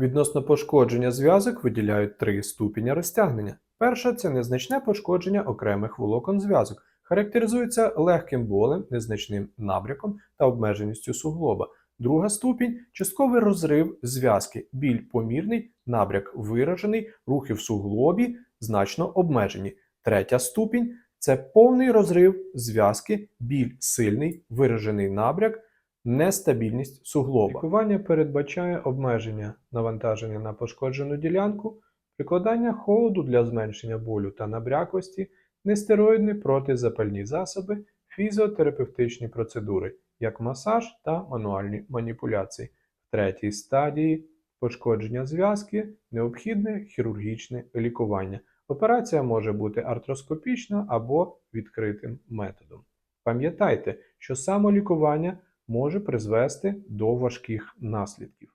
Відносно пошкодження зв'язок виділяють три ступеня розтягнення. Перша це незначне пошкодження окремих волокон зв'язок, характеризується легким болем, незначним набряком та обмеженістю суглоба. Друга ступінь частковий розрив зв'язки, біль помірний, набряк виражений, рухи в суглобі значно обмежені. Третя ступінь це повний розрив зв'язки, біль сильний, виражений набряк, нестабільність суглоба. Лікування передбачає обмеження навантаження на пошкоджену ділянку, прикладання холоду для зменшення болю та набряклості, нестероїдні протизапальні засоби, фізіотерапевтичні процедури, як масаж та мануальні маніпуляції. В третій стадії пошкодження зв'язки необхідне хірургічне лікування. Операція може бути артроскопічна або відкритим методом. Пам'ятайте, що самолікування може призвести до важких наслідків.